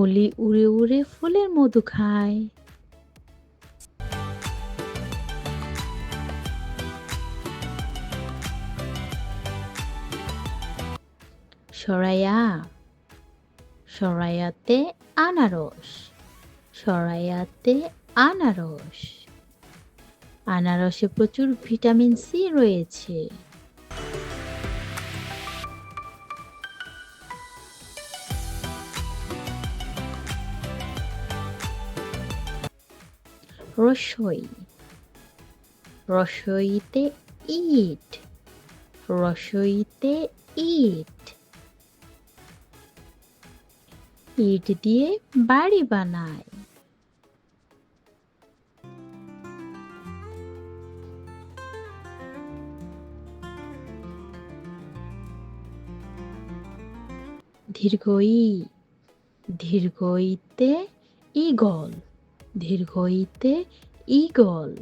অলি উড়ে উড়ে ফুলের মধু খায়। সরাইয়া সরাইয়াতে আনারস সরাইয়াতে আনারস। আনারসে প্রচুর ভিটামিন সি রয়েছে। রসই। রসইতে ইট। রসইতে ইট। ইট দিয়ে বাড়ি বানায়। দীর্ঘই দীর্ঘইতে ইগল দীর্ঘইতে ইগল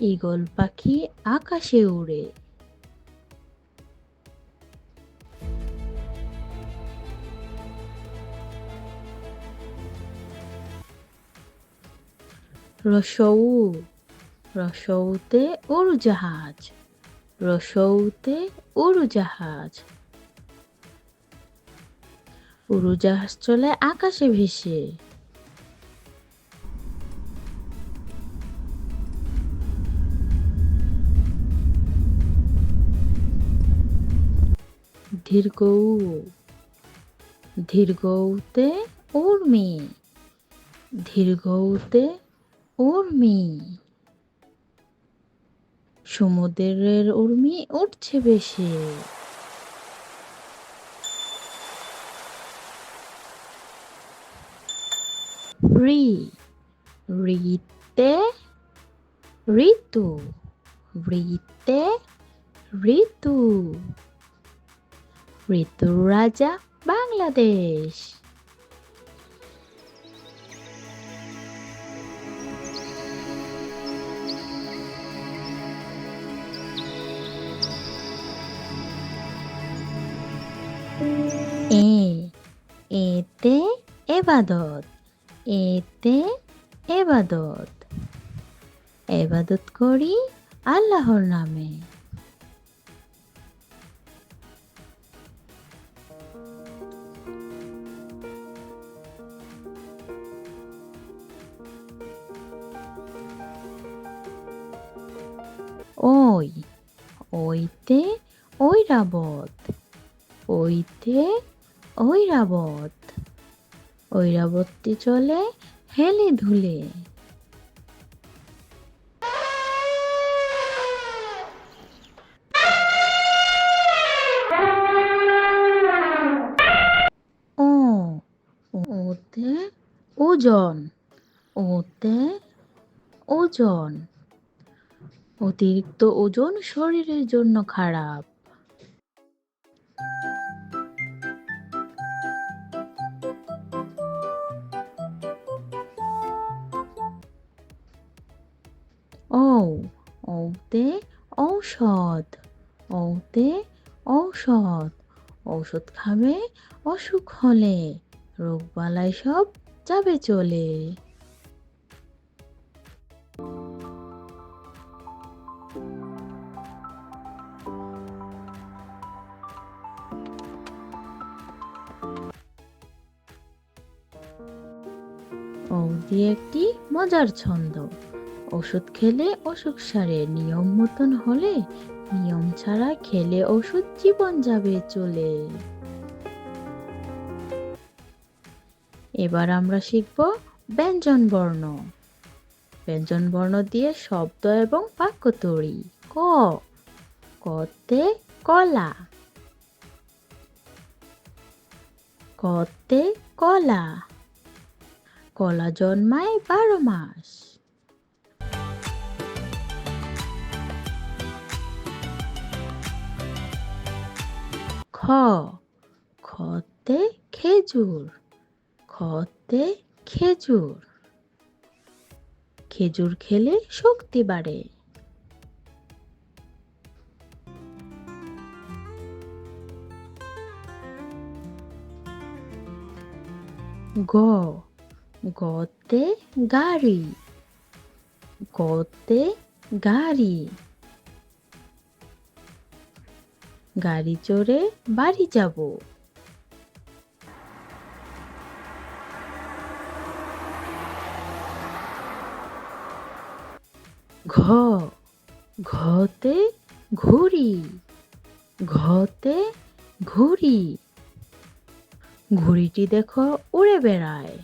ইগল পাখি আকাশে উড়ে। রসৌ, রসৌতে উড়োজাহাজ। রসৌতে উড়োজাহাজ। উড়োজাহাজ চলে আকাশে ভেসে। দীর্ঘৌ দীর্ঘৌতে উর্মি দীর্ঘৌতে উর্মি। সমুদ্রের উর্মি উঠছে বেশি। রি রিতে ঋতু রিতে ঋতু। ঋতুর রাজা বাংলাদেশ। এ এতে এবাদত এতে এবাদত। এবাদত করি আল্লাহর নামে। ওই ওইতে ঐরাবত ওইতে ঐরাবত ঐরাবতটি চলে হেলে ধুলে ওতে ওজন ওতে ওজন অতিরিক্ত ওজন শরীরের জন্য খারাপ। ও ওতে ঔষধ ওতে ঔষধ। ঔষধ খাবে, অসুখ হলে রোগবালাই সব যাবে চলে। ঔদি একটি মজার ছন্দ। ওষুধ খেলে অসুখ সারে, নিয়ম মতন হলে নিয়ম ছাড়া খেলে ওষুধ জীবন যাবে চলে। এবার আমরা শিখব ব্যঞ্জন বর্ণ। ব্যঞ্জন বর্ণ দিয়ে শব্দ এবং বাক্য তৈরি। ক। কতে কলা। কতে কলা। কলা জন্মায় বারো মাস। খ খতে খেজুর খতে খেজুর। খেজুর খেলে শক্তি বাড়ে। গ গতে গাড়ি গতে গাড়ি। গাড়ি চড়ে বাড়ি যাব। ঘ, ঘতে ঘুড়ি ঘতে ঘুড়ি ঘুড়িটি দেখো উড়ে বেড়ায়।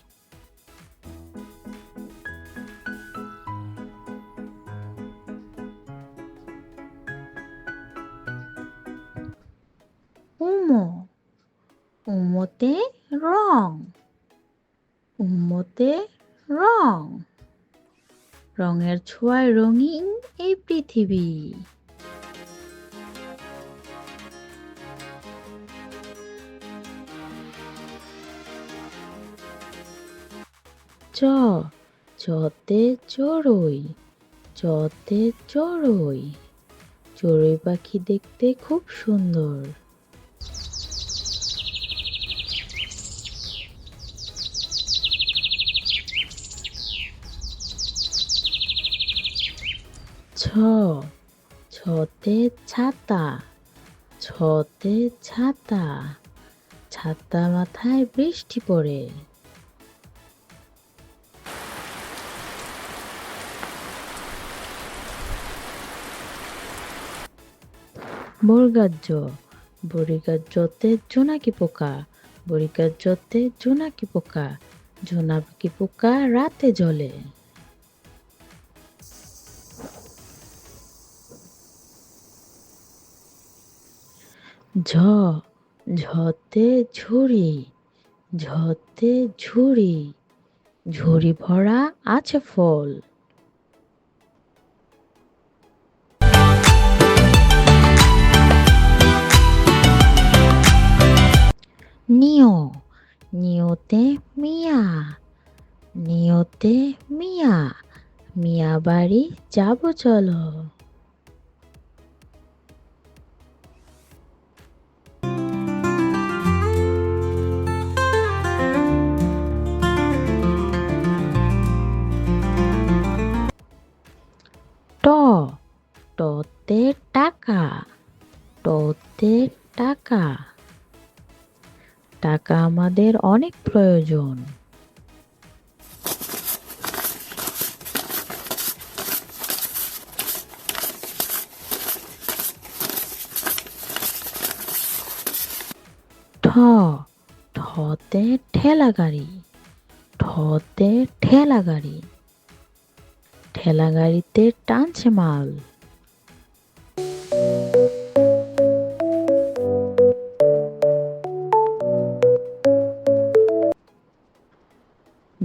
উমোতে রং। উমোতে রং। রঙের ছোঁয়ায় রঙিন এই পৃথিবী। চ, চতে চড়ুই চতে চড়ুই। চড়ুই পাখি দেখতে খুব সুন্দর। ছতে ছাতা ছতে ছাতা ছাতা মাথায় বৃষ্টি পড়ে বর্গাজ্য বরিগাজ্যতে জোনাকি পোকা বরিগাজ্যতে জোনাকি পোকা জোনাকি পোকা রাতে জ্বলে ঝ, ঝতে ঝুড়ি ঝতে ঝুড়ি ঝুড়ি ভরা আছে ফল। নিও নিওতে মিয়া নিওতে মিয়া মিয়া বাড়ি যাব চলো। টতে টাকা টতে টাকা। টাকা আমাদের অনেক প্রয়োজন। ঠ, ঠতে ঠেলা গাড়ি, ঠতে ঠেলা গাড়ি। ঠেলা গাড়িতে টানছে মাল।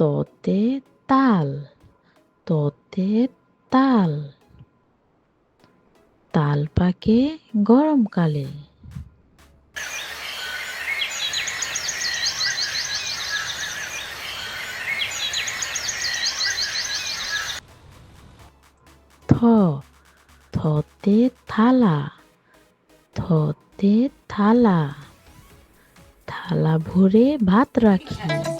তোতে তাল তোতে তাল তাল পাকে গরমকালে থ। থতে থালা। থতে থালা। থালা ভরে ভাত রাখি।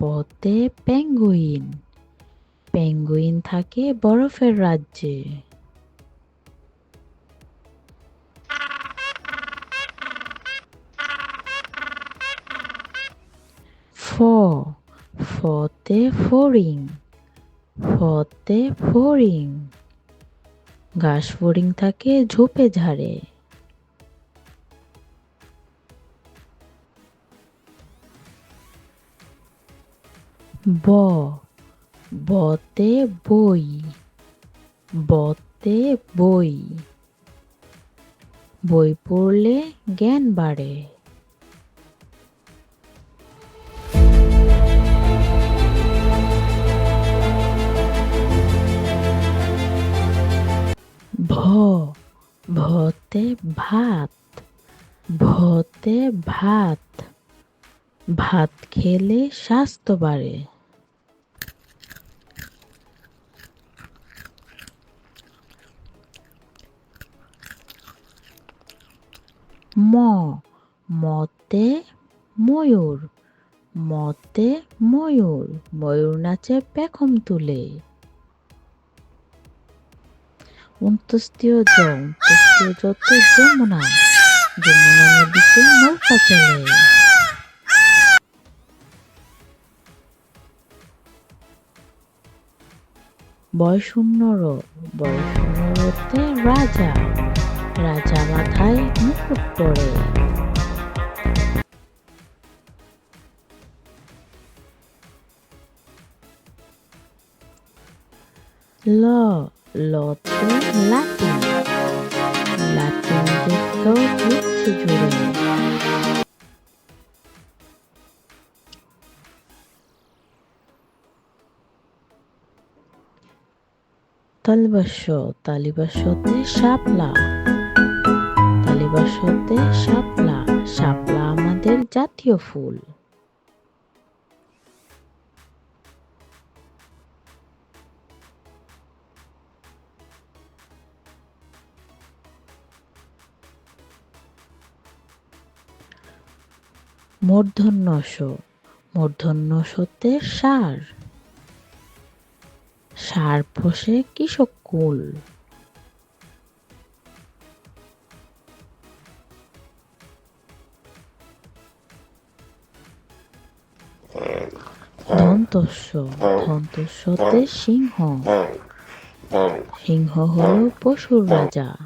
পতে পেঙ্গুইন। পেঙ্গুইন থাকে বরফের রাজ্যে। ফ, ফতে ফড়িং ফতে ফড়িং ঘাস ফড়িং থাকে ঝোপে ঝাড়ে। ব, বতে বই বতে বই। বই পড়লে জ্ঞান বাড়ে। ভ, ভতে ভাত ভতে ভাত। ভাত খেলে স্বাস্থ্য বাড়ে। ম, মতে ময়ূর মতে ময়ূর ময়ূর নাচে পেখম তুলে। উন্তস্তীয় জ যমুনা যমুনা নদীতে নৌকা চলে। বয়শূন্য র রাজা। রাজা মাথায় মুকুট পরে। ল লতে লাটিন লাটিন যুদ্ধ উচ্চ জুড়ে। তালবাস্য তালিবাস্যতে শাপলা তালিবাস্যতে শাপলা শাপলা আমাদের জাতীয় ফুল। মূর্ধন্যস মূর্ধন্যসতে সার। সার পোষে কৃষক কুল। ধন্তস্য ধন্তস্যতে সিংহ। সিংহ হল পশুর রাজা।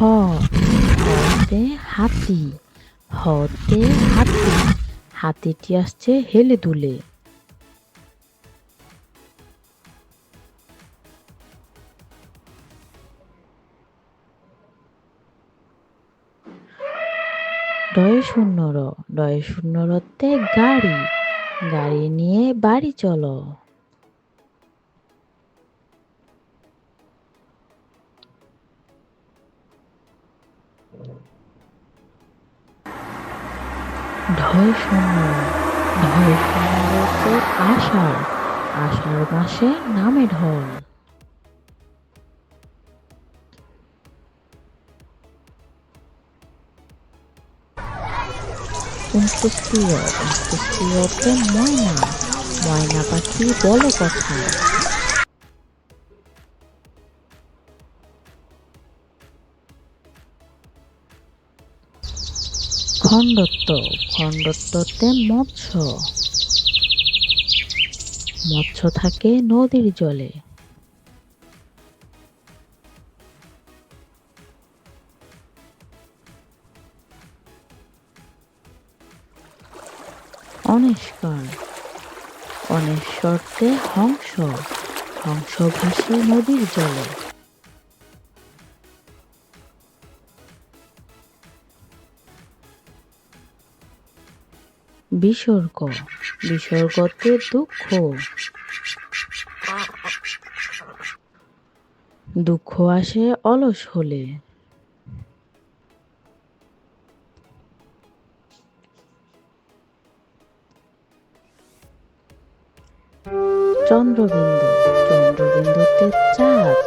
হতে হাতি হতে হাতি। হাতিটি আসছে হেলে দুলে। ডয়ে শূন্য র ডয়ে শূন্য রতে গাড়ি। গাড়ি নিয়ে বাড়ি চলো। ঢয় শূন্য ঢয় শূন্যতে আষাঢ়। আষাঢ় মাসে নামে ঢল উনত্রিশটিও উনত্রিশটিওতে ময়না ময়না পাখি বলো কথা। খণ্ডত্ব খণ্ডত্বতে মৎস্য। মৎস্য থাকে নদীর জলে। অনেস্কর অনেশ্বরতে হংস। হংস ভাসে নদীর জলে। বিসর্গ। বিসর্গতে দুঃখ। দুঃখ আসে অলস হলে। চন্দ্রবিন্দু, চন্দ্রবিন্দুতে চাঁদ।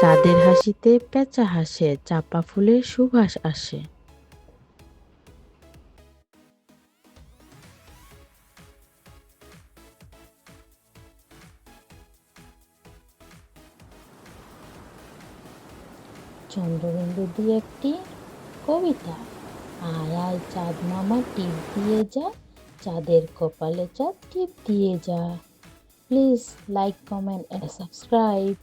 চাঁদের হাসিতে পেঁচা হাসে, চাপা ফুলের সুবাস আসে। চন্দ্রবিন্দু দিয়ে একটি কবিতা, আয় আয়, চাঁদ মামা, টিপ দিয়ে যা। চাঁদের কপালে চাঁদ টিপ দিয়ে যা। Please like comment and subscribe